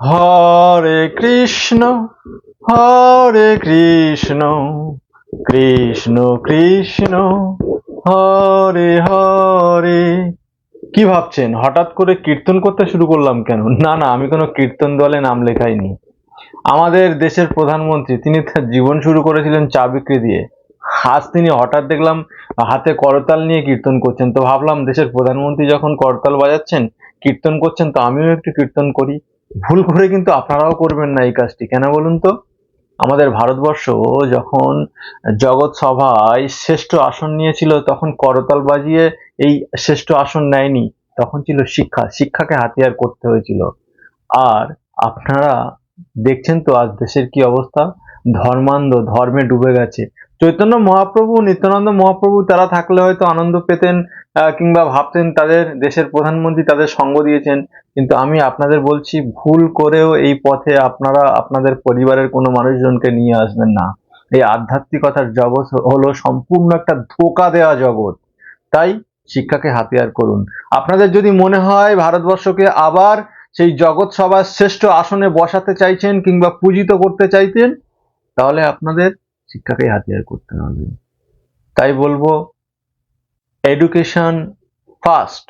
হরে কৃষ্ণ হরে কৃষ্ণ কৃষ্ণ কৃষ্ণ, হরে হরে। কি ভাবছেন? হঠাৎ করে কীর্তন করতে শুরু করলাম কেন? না না, আমি কোনো কীর্তন দলে নাম লেখাইনি। আমাদের দেশের প্রধানমন্ত্রী, তিনি তার জীবন শুরু করেছিলেন চা বিক্রি দিয়ে। আজ তিনি হঠাৎ দেখলাম হাতে করতাল নিয়ে কীর্তন করছেন। তো ভাবলাম দেশের প্রধানমন্ত্রী যখন করতাল বাজাচ্ছেন, কীর্তন করছেন, তো আমিও একটু কীর্তন করি। ভুল করে কিন্তু আপনারাও করবেন না এই কাজটি। কেন বলুন তো? আমাদের ভারতবর্ষ যখন জগৎ সভায় শ্রেষ্ঠ আসন নিয়েছিল, তখন করতাল বাজিয়ে এই শ্রেষ্ঠ আসন নেয়নি। তখন ছিল শিক্ষা। শিক্ষাকে হাতিয়ার করতে হয়েছিল। আর আপনারা দেখছেন তো আজ দেশের কি অবস্থা? ধর্মান্ধ, ধর্মে ডুবে গেছে। চৈতন্য মহাপ্রভু, নিত্যানন্দ মহাপ্রভু তারা থাকলে হয়তো আনন্দ পেতেন কিংবা ভাবতেন তাদের দেশের প্রধানমন্ত্রী তাদের সঙ্গ দিয়েছেন। কিন্তু আমি আপনাদের বলছি, ভুল করেও এই পথে আপনারা, আপনাদের পরিবারের কোনো মানুষজনকে নিয়ে আসবেন না। এই আধ্যাত্মিকতার জগৎ হলো সম্পূর্ণ একটা ধোকা দেওয়া জগৎ। তাই শিক্ষাকে হাতিয়ার করুন। আপনাদের যদি মনে হয় ভারতবর্ষকে আবার সেই জগৎ সভার শ্রেষ্ঠ আসনে বসাতে চাইছেন কিংবা পূজিত করতে চাইতেন, তাহলে আপনাদের শিক্ষাকে হাতিয়ার করতে হবে। তাই বলব এডুকেশন ফার্স্ট